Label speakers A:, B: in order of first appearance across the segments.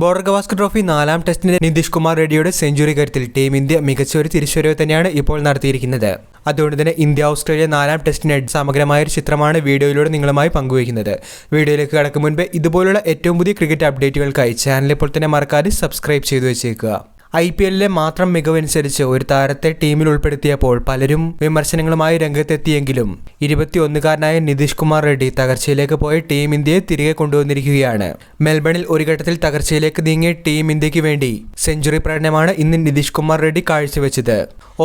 A: Border Gavaskar trophy നാലാം ടെസ്റ്റിന് നിതീഷ് കുമാർ റെഡ്ഡിയുടെ സെഞ്ചുറി കരുത്തിൽ ടീം ഇന്ത്യ മികച്ച ഒരു തിരിച്ചുവരവ് തന്നെയാണ് ഇപ്പോൾ നടത്തിയിരിക്കുന്നത്. അതുകൊണ്ട് തന്നെ ഇന്ത്യ ഓസ്ട്രേലിയ നാലാം ടെസ്റ്റിന് സമഗ്രമായ ഒരു ചിത്രമാണ് വീഡിയോയിലൂടെ നിങ്ങളുമായി പങ്കുവയ്ക്കുന്നത്. വീഡിയോയിലേക്ക് കടക്കും മുൻപ് ഇതുപോലുള്ള ഏറ്റവും പുതിയ ക്രിക്കറ്റ് അപ്ഡേറ്റുകൾക്കായി ചാനൽ ഇപ്പോൾ തന്നെ മറക്കാതെ സബ്സ്ക്രൈബ് ചെയ്തു വെച്ചേക്കുക. ഐ പി എല്ലിലെ മാത്രം മികവനുസരിച്ച് ഒരു താരത്തെ ടീമിൽ ഉൾപ്പെടുത്തിയപ്പോൾ പലരും വിമർശനങ്ങളുമായി രംഗത്തെത്തിയെങ്കിലും ഇരുപത്തിയൊന്നുകാരനായ നിതീഷ് കുമാർ റെഡ്ഡി തകർച്ചയിലേക്ക് പോയ ടീം ഇന്ത്യയെ തിരികെ കൊണ്ടുവന്നിരിക്കുകയാണ്. മെൽബണിൽ ഒരു ഘട്ടത്തിൽ തകർച്ചയിലേക്ക് നീങ്ങിയ ടീം ഇന്ത്യയ്ക്ക് വേണ്ടി സെഞ്ചുറി പ്രകടനമാണ് ഇന്ന് നിതീഷ് കുമാർ റെഡ്ഡി കാഴ്ചവെച്ചത്.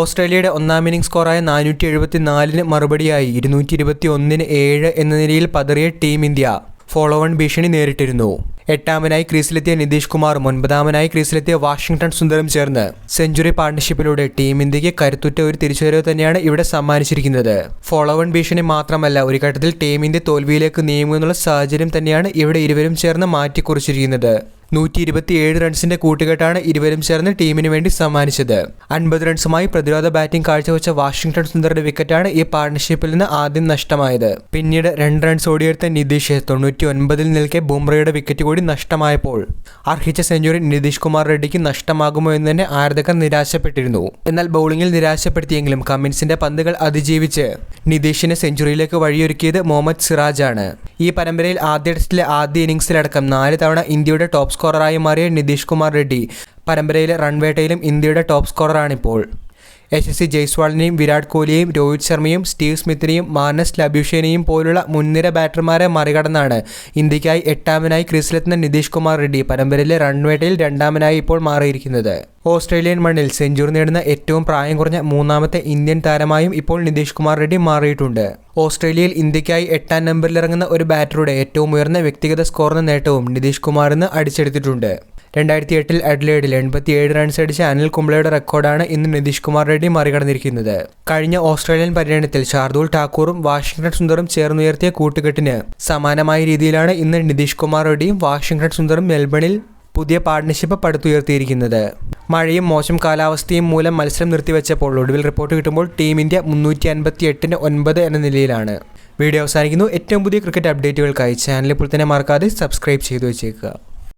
A: ഓസ്ട്രേലിയയുടെ ഒന്നാം ഇന്നിംഗ് സ്കോറായ നാനൂറ്റി എഴുപത്തിനാലിന് മറുപടിയായി ഇരുന്നൂറ്റി ഇരുപത്തി ഒന്നിന് ഏഴ് എന്ന നിലയിൽ പതറിയ ടീം ഇന്ത്യ ഫോളോ വൺ ഭീഷണി നേരിട്ടിരുന്നു. എട്ടാമനായി ക്രീസിലെത്തിയ നിതീഷ് കുമാറും ഒൻപതാമനായി ക്രീസിലെത്തിയ വാഷിംഗ്ടൺ സുന്ദറും ചേർന്ന് സെഞ്ചുറി പാർട്ണർഷിപ്പിലൂടെ ടീം ഇന്ത്യയ്ക്ക് കരുത്തുറ്റ ഒരു തിരിച്ചുവരവ് തന്നെയാണ് ഇവിടെ സമ്മാനിച്ചിരിക്കുന്നത്. ഫോളോവൺ ഭീഷണി മാത്രമല്ല ഒരു ഘട്ടത്തിൽ ടീം ഇന്ത്യ തോൽവിയിലേക്ക് നീങ്ങുമെന്നുള്ള സാഹചര്യം തന്നെയാണ് ഇവിടെ ഇരുവരും ചേർന്ന് മാറ്റിക്കുറിച്ചിരിക്കുന്നത്. നൂറ്റി ഇരുപത്തിയേഴ് റൺസിന്റെ കൂട്ടുകെട്ടാണ് ഇരുവരും ചേർന്ന് ടീമിന് വേണ്ടി സമ്മാനിച്ചത്. അൻപത് റൺസുമായി പ്രതിരോധ ബാറ്റിംഗ് കാഴ്ചവെച്ച വാഷിംഗ്ടൺ സുന്ദറുടെ വിക്കറ്റാണ് ഈ പാർട്ണർഷിപ്പിൽ നിന്ന് ആദ്യം നഷ്ടമായത്. പിന്നീട് രണ്ട് റൺസ് ഓടിയെടുത്ത നിതീഷ് തൊണ്ണൂറ്റി ഒൻപതിൽ നിൽക്കെ ബുംറയുടെ വിക്കറ്റ് കൂടി നഷ്ടമായപ്പോൾ അർഹിച്ച സെഞ്ചുറി നിതീഷ് കുമാർ റെഡ്ഡിക്ക് നഷ്ടമാകുമോ എന്ന് തന്നെ ആരാധകർ നിരാശപ്പെട്ടിരുന്നു. എന്നാൽ ബൗളിംഗിൽ നിരാശപ്പെടുത്തിയെങ്കിലും കമ്മിൻസിന്റെ പന്തുകൾ അതിജീവിച്ച് നിതീഷിനെ സെഞ്ചുറിയിലേക്ക് വഴിയൊരുക്കിയത് മുഹമ്മദ് സിറാജാണ്. ഈ പരമ്പരയിൽ ആദ്യ ടെസ്റ്റിലെ ആദ്യ ഇന്നിംഗ്സിലടക്കം നാല് തവണ ഇന്ത്യയുടെ ടോപ്പ് സ്കോററായി മാറിയ നിതീഷ് കുമാർ റെഡ്ഡി. പരമ്പരയിലെ റൺവേട്ടയിലും ഇന്ത്യയുടെ ടോപ്പ് സ്കോററാണിപ്പോൾ. എച്ച് എസ് സി ജയ്സ്വാളിനെയും വിരാട് കോഹ്ലിയെയും രോഹിത് ശർമ്മയും സ്റ്റീവ് സ്മിത്തിനെയും മാനസ് ലബ്യൂഷേനെയും പോലുള്ള മുൻനിര ബാറ്റർമാരെ മറികടന്നാണ് ഇന്ത്യക്കായി എട്ടാമനായി ക്രീസിലെത്തുന്ന നിതീഷ് കുമാർ റെഡ്ഡി പരമ്പരയിലെ റൺവേട്ടയിൽ രണ്ടാമനായി ഇപ്പോൾ മാറിയിരിക്കുന്നത്. ഓസ്ട്രേലിയൻ മണ്ണിൽ സെഞ്ചുറി നേടുന്ന ഏറ്റവും പ്രായം കുറഞ്ഞ മൂന്നാമത്തെ ഇന്ത്യൻ താരമായും ഇപ്പോൾ നിതീഷ് കുമാർ റെഡ്ഡി മാറിയിട്ടുണ്ട്. ഓസ്ട്രേലിയയിൽ ഇന്ത്യക്കായി എട്ടാം നമ്പറിലിറങ്ങുന്ന ഒരു ബാറ്ററുടെ ഏറ്റവും ഉയർന്ന വ്യക്തിഗത സ്കോറിന് നേട്ടവും നിതീഷ് കുമാറിന് അടിച്ചെടുത്തിട്ടുണ്ട്. രണ്ടായിരത്തി എട്ടിൽ അഡ്ലേഡിൽ എൺപത്തിയേഴ് റൺസ് അടിച്ച അനിൽ കുംബ്ലയുടെ റെക്കോർഡാണ് ഇന്ന് നിതീഷ് കുമാർ റെഡ്ഡി മറികടന്നിരിക്കുന്നത്. കഴിഞ്ഞ ഓസ്ട്രേലിയൻ പര്യടനത്തിൽ ശാർദൂൾ ഠാക്കൂറും വാഷിംഗ്ടൺ സുന്ദറും ചേർന്നുയർത്തിയ കൂട്ടുകെട്ടിന് സമാനമായ രീതിയിലാണ് ഇന്ന് നിതീഷ് കുമാർ റെഡ്ഡിയും വാഷിംഗ്ടൺ സുന്ദറും മെൽബണിൽ പുതിയ പാർട്ട്ണർഷിപ്പ് പടുത്തുയർത്തിയിരിക്കുന്നത്. മഴയും മോശം കാലാവസ്ഥയും മൂലം മത്സരം നിർത്തിവെച്ചപ്പോൾ ഒടുവിൽ റിപ്പോർട്ട് കിട്ടുമ്പോൾ ടീം ഇന്ത്യ മുന്നൂറ്റി അൻപത്തി എട്ടിന് ഒൻപത് എന്ന നിലയിലാണ്. വീഡിയോ അവസാനിക്കുന്നു. ഏറ്റവും പുതിയ ക്രിക്കറ്റ് അപ്ഡേറ്റുകൾക്കായി ചാനൽ ഇപ്പോൾ തന്നെ മറക്കാതെ സബ്സ്ക്രൈബ് ചെയ്തു വെച്ചേക്കുക.